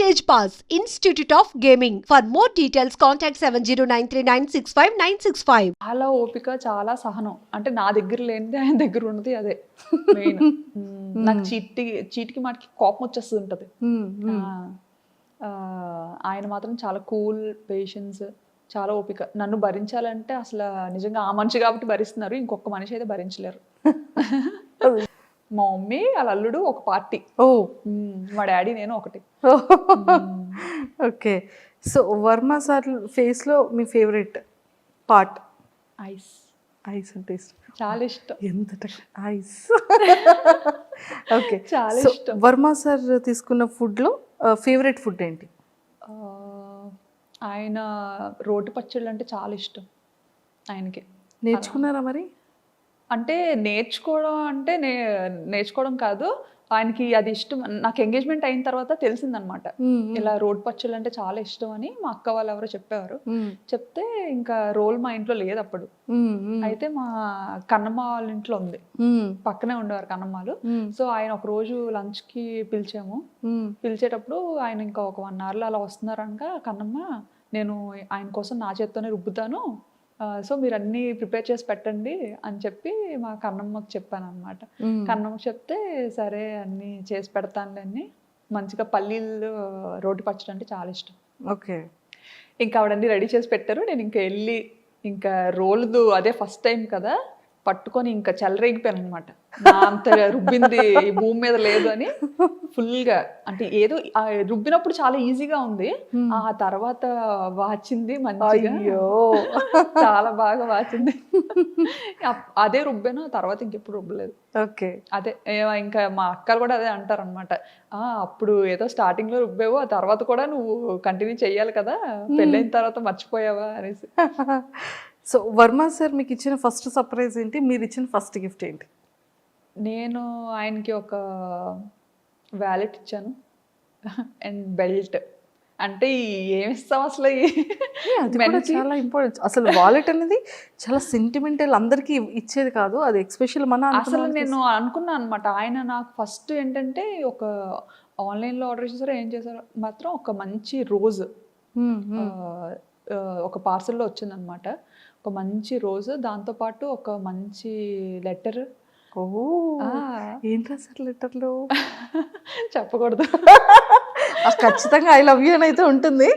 Stage Pass, Institute of Gaming. For more details, contact 709396596. చాలా ఓపిక చాలా సహనం. అంటే నా దగ్గర లేనిది ఆయన దగ్గర ఉన్నది అదే. మెయిన్ నాకు చీటి చీటికి మాటికి కోపం వచ్చేస్తూ ఉంటుంది ఆ, ఆ, ఆయన మాత్రం చాలా కూల్ పేషెన్స్ చాలా ఓపిక. నన్ను భరించాలంటే అసలు నిజంగా ఆ మనిషి కాబట్టి భరిస్తున్నారు ఇంకొక మనిషి అయితే భరించలేరు. మా మమ్మీ వాళ్ళ అల్లుడు ఒక పార్టీ. ఓ. మా డాడీ నేను ఒకటి. ఓకే. సో వర్మ సార్ ఫేస్లో మీ ఫేవరెట్ పార్ట్? ఐస్. ఐస్ అంటే ఇష్టం. చాలా ఇష్టం. ఎంత ఐస్. ఓకే. చాలా ఇష్టం. వర్మ సార్ తీసుకున్న ఫుడ్లో ఫేవరెట్ ఫుడ్ ఏంటి? ఆయన రోటి పచ్చళ్ళు అంటే చాలా ఇష్టం ఆయనకి. నేర్చుకున్నారా మరి? అంటే నేర్చుకోవడం అంటే నే నేర్చుకోవడం కాదు. ఆయనకి అది ఇష్టం. నాకు ఎంగేజ్మెంట్ అయిన తర్వాత తెలిసిందనమాట. ఇలా రోడ్ పచ్చళ్ళు అంటే చాలా ఇష్టం అని మా అక్క వాళ్ళు ఎవరో చెప్పేవారు. చెప్తే ఇంకా రోల్ మా ఇంట్లో లేదు అప్పుడు. అయితే మా కన్నమ్మ వాళ్ళ ఇంట్లో ఉంది. పక్కనే ఉండేవారు కన్నమ్మలు సో ఆయన ఒక రోజు లంచ్కి పిలిచాము పిలిచేటప్పుడు ఆయన ఇంకా ఒక వన్ అవర్లో అలా వస్తున్నారనగా కన్నమ్మ నేను ఆయన కోసం నా చేత్తోనే రుబ్బుతాను. సో మీరు అన్నీ ప్రిపేర్ చేసి పెట్టండి అని చెప్పి మా కన్నమ్మకి చెప్పాను అనమాట కన్నమ్మకి చెప్తే సరే అన్నీ చేసి పెడతానులే అని. మంచిగా పల్లీలు రోటి పచ్చడి అంటే చాలా ఇష్టం. ఓకే. ఇంకా ఆవిడన్నీ రెడీ చేసి పెట్టారు. నేను ఇంకా వెళ్ళి ఇంకా రోల్దు అదే ఫస్ట్ టైం కదా. పట్టుకొని ఇంకా చెలరేగిపోయాను అనమాట అంత రుబ్బింది ఈ భూమి మీద లేదు అని ఫుల్గా. అంటే ఏదో రుబ్బినప్పుడు చాలా ఈజీగా ఉంది. ఆ తర్వాత వాచింది మంచిగా. అయ్యో. చాలా బాగా వాచింది. అదే రుబ్బాను ఆ తర్వాత ఇంకెప్పుడు రుబ్బలేదు. ఓకే. అదే ఇంకా మా అక్కలు కూడా అదే అంటారు అనమాట అప్పుడు ఏదో స్టార్టింగ్లో రుబ్బావు ఆ తర్వాత కూడా నువ్వు కంటిన్యూ చెయ్యాలి కదా. పెళ్ళైన తర్వాత మర్చిపోయావా అనేసి. సో వర్మ సార్ మీకు ఇచ్చిన ఫస్ట్ సర్ప్రైజ్ ఏంటి? మీరు ఇచ్చిన ఫస్ట్ గిఫ్ట్ ఏంటి? నేను ఆయనకి ఒక వ్యాలెట్ ఇచ్చాను. And belt. అంటే ఏమి ఇస్తాం అసలు చాలా ఇంపార్టెంట్ అసలు వాలెట్ అనేది చాలా సెంటిమెంటల్ అందరికీ ఇచ్చేది కాదు. అది ఎక్స్పెషల్ మన అసలు నేను అనుకున్నాను అనమాట ఆయన నాకు ఫస్ట్ ఏంటంటే ఒక ఆన్లైన్లో ఆర్డర్ చేశారో ఏం చేశారో మాత్రం ఒక మంచి రోజు. ఒక పార్సల్లో వచ్చిందనమాట ఒక మంచి రోజు దాంతోపాటు ఒక మంచి లెటర్. ఓ ఏం రాశారు లెటర్లో? చెప్పకూడదు. ఖచ్చితంగా ఐ లవ్ యూ అని అయితే ఉంటుంది.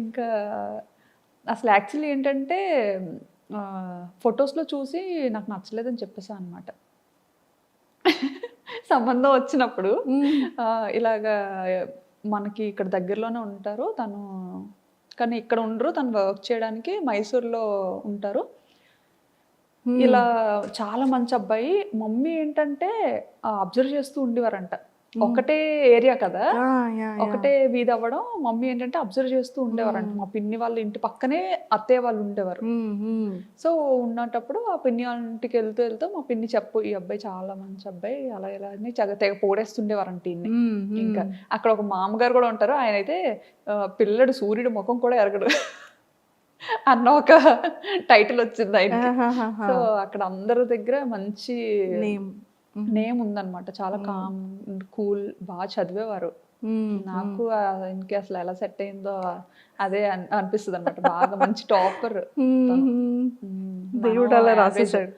ఇంకా అసలు యాక్చువల్లీ ఏంటంటే ఫొటోస్లో చూసి నాకు నచ్చలేదని చెప్పేసా అనమాట సంబంధం వచ్చినప్పుడు. ఇలాగా మనకి ఇక్కడ దగ్గరలోనే ఉంటారు తను కానీ ఇక్కడ ఉండరు. తను వర్క్ చేయడానికి మైసూర్లో ఉంటారు. ఇలా చాలా మంచి అబ్బాయి. మమ్మీ ఏంటంటే అబ్జర్వ్ చేస్తూ ఉండేవారంట. ఒకటే ఏరియా కదా. ఒకటే వీధి అవ్వడం మమ్మీ ఏంటంటే అబ్జర్వ్ చేస్తూ ఉండేవారంట మా పిన్ని వాళ్ళ ఇంటి పక్కనే అత్తయ్య వాళ్ళు ఉండేవారు. సో ఉన్నటప్పుడు ఆ పిన్ని వాళ్ళ ఇంటికి వెళ్తూ వెళ్తూ మా పిన్ని చెప్పు ఈ అబ్బాయి చాలా మంచి అబ్బాయి అలా ఇలా అని చగ తెగ పోడేస్తుండేవారంట ఈయన్ని. ఇంకా అక్కడ ఒక మామగారు కూడా ఉంటారు ఆయన అయితే పిల్లడు సూర్యుడు ముఖం కూడా ఎరగడు అన్న ఒక టైటిల్ వచ్చింది ఆహాహాహా. సో అక్కడ అందరి దగ్గర మంచి Name. నేమ్ ఉందన్నమాట. చాలా కామ్ కూల్ బాగా చదివేవారు. మ్మ్, నాకు ఆయనకి అసలు ఎలా సెట్ అయిందో అదే అన్- అనిపిస్తుంది అనమాట బాగా మంచి టాపర్. దేవుడు అలా రాసేసాడు.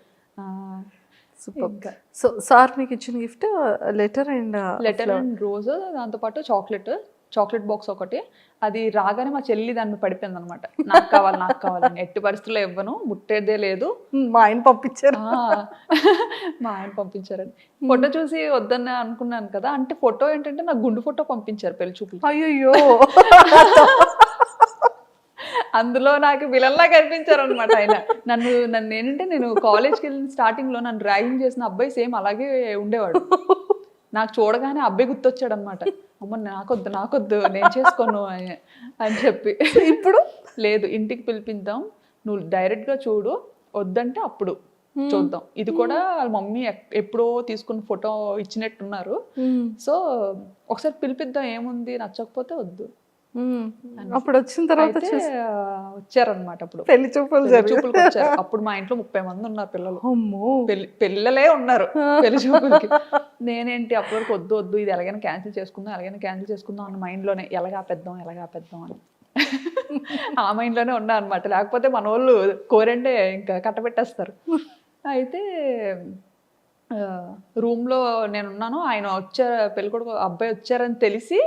సూపర్ ఇంకా. సో సార్ మీకు ఇచ్చిన gift letter and letter and rose దాంతోపాటు చాక్లెట్ చాక్లెట్ బాక్స్ ఒకటి. అది రాగానే మా చెల్లి దాన్ని పడిపోయింది అనమాట నాకు కావాలి నాకు కావాలని ఎట్టి పరిస్థితుల్లో ఇవ్వను ముట్టేదే లేదు. మా ఆయన పంపించారు. మా ఆయన పంపించారండి. ఫోటో చూసి వద్దన్న అనుకున్నాను కదా అంటే ఫోటో ఏంటంటే నాకు గుండు ఫోటో పంపించారు పెళ్ళి చూపులు అయ్యో అందులో నాకు విలన్లా కనిపించారు అనమాట ఆయన. నన్ను నన్ను ఏంటంటే నేను కాలేజ్కి వెళ్ళిన స్టార్టింగ్లో నన్ను ర్యాగింగ్ చేసిన అబ్బాయి సేమ్ అలాగే ఉండేవాడు. నాకు చూడగానే అబ్బాయి గుర్తొచ్చాడు అనమాట అమ్మ నాకొద్దు నాకొద్దు నేను చేసుకోను అని అని చెప్పి. ఇప్పుడు? లేదు ఇంటికి పిలిపిద్దాం. నువ్వు డైరెక్ట్గా చూడు వద్దంటే అప్పుడు చూద్దాం. ఇది కూడా వాళ్ళ మమ్మీ ఎప్పుడో తీసుకున్న ఫోటో ఇచ్చినట్టున్నారు. సో ఒకసారి పిలిపిద్దాం ఏముంది నచ్చకపోతే వద్దు. అప్పుడు వచ్చిన తర్వాత వచ్చారనమాట అప్పుడు. పెళ్ళి చూపులు చూపులకు వచ్చారు. అప్పుడు మా ఇంట్లో ముప్పై మంది ఉన్నారు పిల్లలు. అమ్మో. పెళ్ళి పిల్లలే ఉన్నారు పెళ్ళి చూపులకి. నేనేంటి అప్పటి వరకు వద్దు వద్దు ఇది ఎలాగైనా క్యాన్సిల్ చేసుకుందాం ఎలాగైనా క్యాన్సిల్ చేసుకుందాం అన్న మైండ్లోనే ఎలాగా పెద్దాం ఎలాగా పెద్దాం అని. ఆ మైండ్లోనే ఉన్నా అనమాట లేకపోతే మన వాళ్ళు కోరండే ఇంకా కట్టబెట్టేస్తారు. అయితే రూమ్లో నేను ఉన్నాను ఆయన వచ్చారు పెళ్ళికొడుకు అబ్బాయి వచ్చారని తెలిసి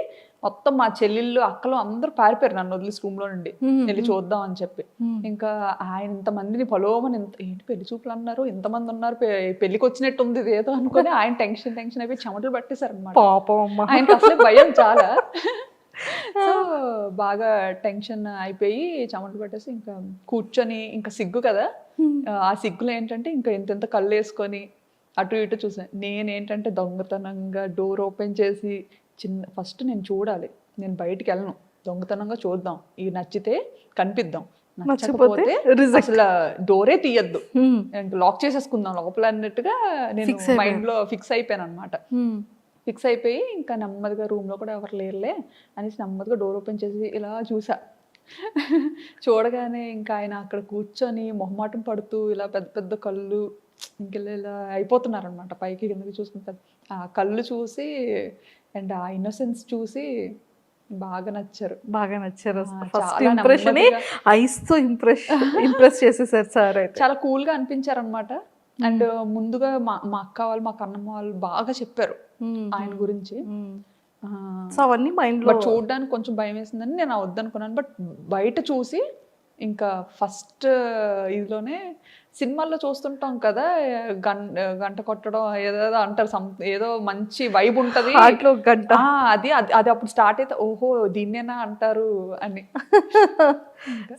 మొత్తం మా చెల్లెళ్ళు అక్కలు అందరూ పారిపోయారు నన్ను వదిలేసి రూమ్లో నుండి. వెళ్ళి చూద్దాం అని చెప్పి. ఇంకా ఆయన ఇంతమందిని పలోమని ఇంత ఏంటి పెళ్ళి చూపులు అన్నారు ఇంతమంది ఉన్నారు పెళ్ళికి వచ్చినట్టు ఉంది ఏదో అనుకుని ఆయన టెన్షన్ టెన్షన్ అయిపోయి చెమటలు పట్టేశారు అనమాట పాపం ఆయనకి అసలు భయం చాలా. సో బాగా టెన్షన్ అయిపోయి చెమటలు పట్టేసి ఇంకా కూర్చొని ఇంకా సిగ్గు కదా. ఆ సిగ్గులో ఏంటంటే ఇంకా ఇంత కళ్ళు వేసుకొని అటు ఇటు చూసాను నేనేంటంటే దొంగతనంగా డోర్ ఓపెన్ చేసి చిన్న ఫస్ట్ నేను చూడాలి నేను బయటికి వెళ్ళను దొంగతనంగా చూద్దాం ఇది నచ్చితే కనిపిద్దాం నచ్చకపోతే. అసలు డోరే తీయద్దు. లాక్ చేసేసుకుందాం లోపల అన్నట్టుగా నేను. మైండ్లో ఫిక్స్ అయిపోయాను అనమాట. ఫిక్స్ అయిపోయి ఇంకా నెమ్మదిగా రూమ్లో కూడా ఎవరు లేరులే అనేసి నెమ్మదిగా డోర్ ఓపెన్ చేసి ఇలా చూసా చూడగానే ఇంకా ఆయన అక్కడ కూర్చొని మొహమాటం పడుతూ ఇలా పెద్ద పెద్ద కళ్ళు ఇంక ఇలా ఇలా అయిపోతున్నారనమాట పైకి కిందకి చూసుకుంటారు ఆ కళ్ళు చూసి అండ్ ఆ ఇన్నోసెన్స్ చూసి బాగా నచ్చారు. బాగా నచ్చారు. First impression. ఐస్తో ఇంప్రెస్ ఇంప్రెస్ చేసేసారు సార్ చాలా కూల్గా అనిపించారు అనమాట అండ్ ముందుగా మా మా అక్క వాళ్ళు మా కన్నమ్మ వాళ్ళు బాగా చెప్పారు. ఆయన గురించి. సో అవన్నీ మైండ్లో బట్ చూడడానికి కొంచెం భయం వేసిందని నేను వద్దనుకున్నాను. బట్ బయట చూసి ఇంకా ఫస్ట్ ఇదిలోనే సినిమాల్లో చూస్తుంటాం కదా గం గంట కొట్టడం ఏదేదో అంటారు some- ఏదో మంచి వైబ్ ఉంటది. హార్ట్లో గంట అది అది అప్పుడు స్టార్ట్ అయితే ఓహో దీన్నేనా అంటారు అని.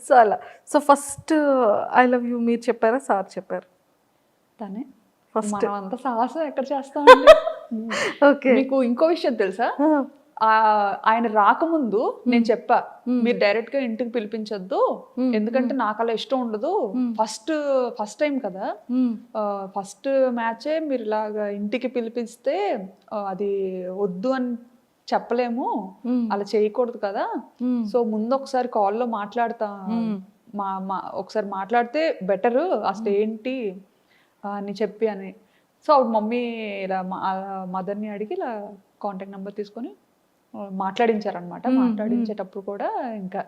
సో అలా. So first I love you మీరు చెప్పారా సార్ చెప్పారు? తనే. ఫస్ట్ అంత సాహసం ఎక్కడ చేస్తామండి? ఓకే. మీకు ఇంకో విషయం తెలుసా? ఆయన రాకముందు నేను చెప్పా మీరు డైరెక్ట్గా ఇంటికి పిలిపించొద్దు ఎందుకంటే నాకు అలా ఇష్టం ఉండదు. ఫస్ట్ ఫస్ట్ టైం కదా. ఫస్ట్ మ్యాచే మీరు ఇలాగా ఇంటికి పిలిపిస్తే అది వద్దు అని చెప్పలేము. అలా చేయకూడదు కదా. సో ముందు ఒకసారి కాల్లో మాట్లాడతా. మా మా ఒకసారి మాట్లాడితే బెటర్ అసలు ఏంటి అని చెప్పి అని. సో అప్పుడు మమ్మీ ఇలా మదర్ని అడిగి ఇలా కాంటాక్ట్ నెంబర్ తీసుకొని మాట్లాడించారనమాట మాట్లాడించేటప్పుడు కూడా ఇంకా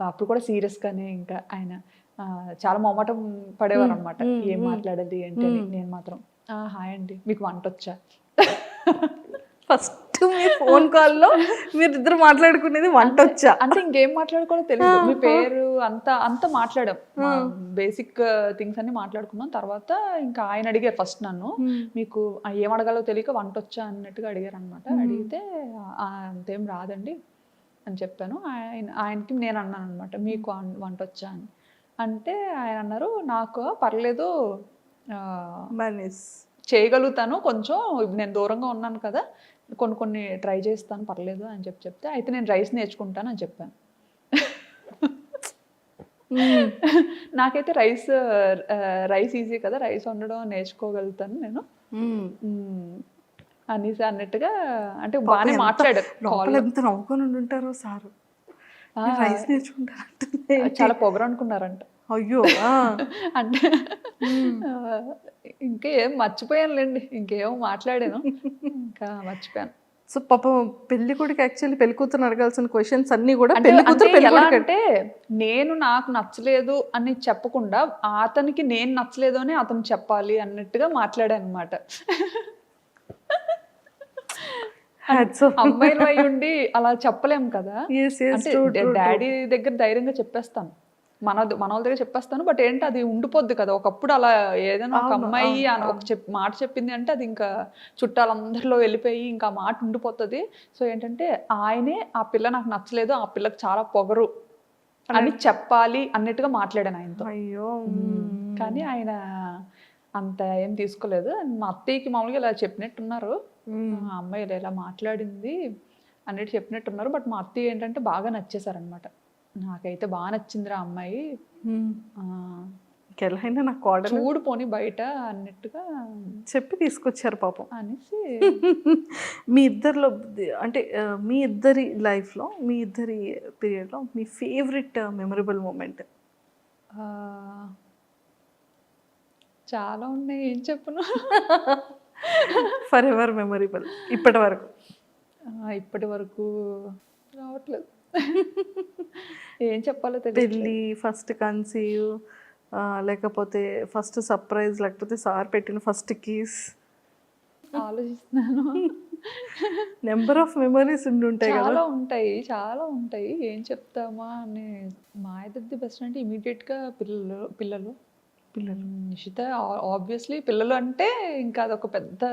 అప్పుడు కూడా serious గానే ఇంకా ఆయన ఆ, చాలా మొమ్మటం పడేవారు అనమాట ఏం మాట్లాడాలి ఏంటి అని నేను మాత్రం "ఆ, హాయ్ అండి మీకు వంట వచ్చా? ఫస్ట్ మీ ఫోన్ కాల్లో మీరు ఇద్దరు మాట్లాడుకునేది వంట వచ్చా? అంటే ఇంకేం మాట్లాడుకోవాలో తెలియదు మీ పేరు అంతా అంతా మాట్లాడాం. బేసిక్ థింగ్స్ అన్ని మాట్లాడుకున్నాం. తర్వాత ఇంకా ఆయన అడిగారు ఫస్ట్ నన్ను. మీకు ఏం అడగాలో తెలియక వంట వచ్చా అన్నట్టుగా అడిగారు అనమాట అడిగితే "ఆ, అంతేం రాదండి అని చెప్పాను. ఆయన ఆయనకి నేను అన్నాను అనమాట మీకు వంట వచ్చా అని. అంటే ఆయన అన్నారు నాకు పర్లేదు చేయగలుగుతాను కొంచెం. నేను దూరంగా ఉన్నాను కదా కొన్ని కొన్ని ట్రై చేస్తాను పర్లేదు అని చెప్పి చెప్తే అయితే నేను రైస్ నేర్చుకుంటాను అని చెప్పాను. నాకైతే రైస్ రైస్ ఈజీ కదా రైస్ వండడం నేర్చుకోగలుగుతాను నేను. అనేసి అన్నట్టుగా అంటే బాగానే మాట్లాడారు ఎంత నవ్వుకొని ఉంటారో సార్. రైస్ నేర్చుకుంటారంటే చాలా పొగరు అనుకున్నారంట. అయ్యో. అంటే ఇంకా ఏం మర్చిపోయానులేండి ఇంకేమో మాట్లాడాను. ఇంకా మర్చిపోయాను. సో పాపం పెళ్ళి కొడుకు యాక్చువల్లీ పెళ్ళి కూతురు అడగాల్సిన క్వశ్చన్స్ అన్ని కూడా పెళ్ళి కూతురు పెళ్ళి అంటే నేను నాకు నచ్చలేదు అని చెప్పకుండా అతనికి నేను నచ్చలేదు అని అతను చెప్పాలి అన్నట్టుగా మాట్లాడాను అనమాట అమ్మాయిలు అయి ఉండి అలా చెప్పలేం కదా. డాడీ దగ్గర ధైర్యంగా చెప్పేస్తాను. మన మన వాళ్ళ దగ్గర చెప్పేస్తాను బట్ ఏంటి అది ఉండిపోద్ది కదా. ఒకప్పుడు అలా ఏదైనా ఒక అమ్మాయి అని ఒక చెప్ మాట చెప్పింది అంటే అది ఇంకా చుట్టాలందరిలో వెళ్ళిపోయి ఇంకా మాట ఉండిపోతుంది. సో ఏంటంటే ఆయనే ఆ పిల్ల నాకు నచ్చలేదు ఆ పిల్లకి చాలా పొగరు అని చెప్పాలి అన్నట్టుగా మాట్లాడాను ఆయనతో. అయ్యో కానీ ఆయన అంత ఏం తీసుకోలేదు. మా అత్తయ్యకి మామూలుగా ఇలా చెప్పినట్టున్నారు. ఆ అమ్మాయి ఇలా ఇలా మాట్లాడింది అన్నట్టు చెప్పినట్టున్నారు. బట్ మా అత్తయ్య ఏంటంటే బాగా నచ్చేసారనమాట నాకైతే బాగా నచ్చిందిరా అమ్మాయి. అయినా నాకు కోడలు. చూడు పోని బయట అన్నట్టుగా చెప్పి తీసుకొచ్చారు పాపం. అనేసి మీ ఇద్దరిలో అంటే మీ ఇద్దరి లైఫ్లో మీ ఇద్దరి పీరియడ్లో మీ ఫేవరెట్ మెమరబుల్ మూమెంట్? చాలా ఉన్నాయి. ఏం చెప్పను? ఫర్ ఎవర్ మెమరబుల్ ఇప్పటి వరకు. ఇప్పటి వరకు రావట్లేదు. ఏం చెప్పాలో తెలియదు పెళ్ళి ఫస్ట్ కన్సీవ్ లేకపోతే ఫస్ట్ సర్ప్రైజ్ లేకపోతే సార్ పెట్టిన ఫస్ట్ కీస్ ఆలోచిస్తున్నాను. నెంబర్ ఆఫ్ మెమరీస్ ఉండి ఉంటాయి చాలా ఉంటాయి చాలా ఉంటాయి. ఏం చెప్తామా అని మా ఇద్దరిది బెస్ట్ అంటే immediate గా పిల్లలు పిల్లలు. పిల్లలు. నిషిత ఆబ్వియస్లీ పిల్లలు అంటే ఇంకా అదొక పెద్ద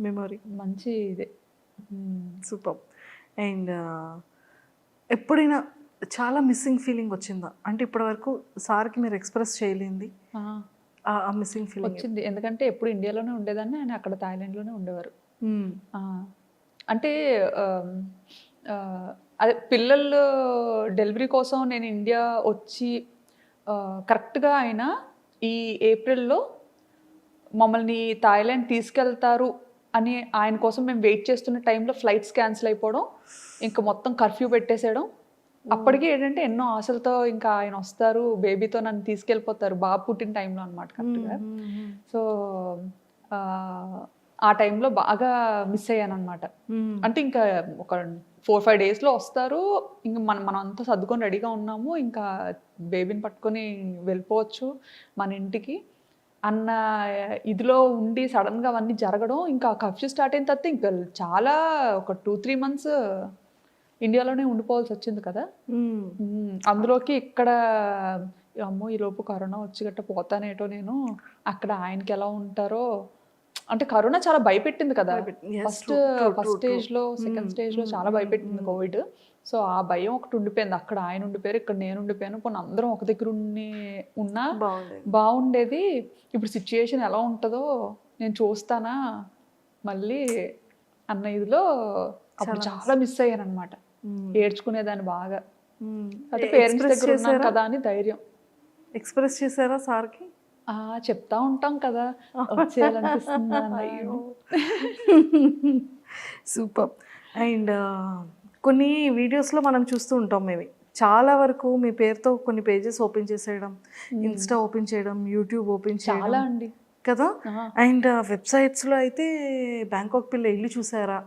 మెమరీ మంచి ఇదే. సూపర్ అండ్ ఎప్పుడైనా చాలా మిస్సింగ్ ఫీలింగ్ వచ్చిందా? అంటే ఇప్పటి వరకు సార్కి మీరు ఎక్స్ప్రెస్ చేయలేంది. ఆ, మిస్సింగ్ ఫీలింగ్ వచ్చింది. ఎందుకంటే ఎప్పుడు ఇండియాలోనే ఉండేదాన్ని ఆయన అక్కడ థాయిలాండ్లోనే ఉండేవారు. అంటే అదే పిల్లలు డెలివరీ కోసం నేను ఇండియా వచ్చి కరెక్ట్గా ఆయన ఈ ఏప్రిల్లో మమ్మల్ని థాయిలాండ్ తీసుకెళ్తారు అని ఆయన కోసం మేము వెయిట్ చేస్తున్న టైంలో ఫ్లైట్స్ క్యాన్సిల్ అయిపోవడం ఇంకా మొత్తం కర్ఫ్యూ పెట్టేసేయడం. అప్పటికి ఏంటంటే ఎన్నో ఆశలతో ఇంకా ఆయన వస్తారు బేబీతో నన్ను తీసుకెళ్ళిపోతారు బాబు పుట్టిన టైంలో అనమాట కరెక్ట్గా సో ఆ, టైంలో బాగా మిస్ అయ్యాను అనమాట అంటే ఇంకా ఒక ఫోర్ ఫైవ్ డేస్లో వస్తారు ఇంకా మనం మనం అంతా సర్దుకొని రెడీగా ఉన్నాము ఇంకా బేబీని పట్టుకొని వెళ్ళిపోవచ్చు మన ఇంటికి. అన్న ఇదిలో ఉండి సడన్గా అవన్నీ జరగడం ఇంకా కర్ఫ్యూ స్టార్ట్ అయిన తర్వాత ఇంకా చాలా ఒక టూ త్రీ మంత్స్ ఇండియాలోనే ఉండిపోవాల్సి వచ్చింది కదా. అందులోకి ఇక్కడ అమ్మో ఈ లోపు కరోనా వచ్చి గట్ట పోతానేటో నేను అక్కడ ఆయనకి ఎలా ఉంటారో అంటే కరోనా చాలా భయపెట్టింది కదా. ఫస్ట్ ఫస్ట్ స్టేజ్లో. సెకండ్ స్టేజ్లో మ్మ్, చాలా మ్మ్, భయపెట్టింది. కోవిడ్ సో ఆ భయం ఒకటి ఉండిపోయింది. అక్కడ ఆయన ఉండిపోయారు ఇక్కడ నేను ఉండిపోయాను. పోనీ అందరం ఒక దగ్గర ఉండి ఉన్నా బాగుంది బాగుండేది. ఇప్పుడు సిచ్యుయేషన్ ఎలా ఉంటుందో నేను చూస్తానా? మళ్ళీ అన్న ఇదిలో అప్పుడు చాలా మిస్ అయ్యాను అనమాట ఏడ్చుకునేదాన్ని బాగా. అయితే పేరెంట్స్ దగ్గర ఉన్నాను కదా అని ధైర్యం. ఎక్స్ప్రెస్ చేశారా సార్కి? చెప్తా ఉంటాం కదా. సూపర్. అండ్ కొన్ని వీడియోస్లో మనం చూస్తూ ఉంటాం మేము చాలా వరకు మీ పేరుతో కొన్ని పేజెస్ ఓపెన్ చేసేయడం ఇన్స్టా ఓపెన్ చేయడం యూట్యూబ్ ఓపెన్ చాలా అండి. కదా. అండ్ వెబ్సైట్స్లో అయితే బ్యాంకాక్ పిల్ల ఇల్లు చూసారా.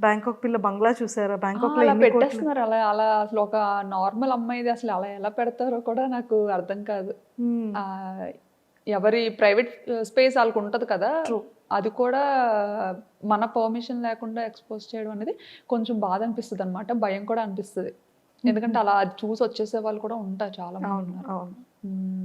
బ్యాంకాక్ పిల్ల బంగ్లా చూసారా? ఎన్ని కోట్లు పెట్టేస్తున్నారు. అలా అలా అసలు ఒక నార్మల్ అమ్మాయిది అసలు అలా ఎలా పెడతారో కూడా నాకు అర్థం కాదు. ఎవరి ప్రైవేట్ స్పేస్ వాళ్ళకి ఉంటది కదా. అది కూడా మన పర్మిషన్ లేకుండా ఎక్స్పోజ్ చేయడం అనేది కొంచెం బాధ అనిపిస్తుంది అనమాట భయం కూడా అనిపిస్తుంది. ఎందుకంటే అలా అది చూసి వచ్చేసే వాళ్ళు కూడా ఉంటారు చాలా మంది ఉన్నారు. ఉమ్.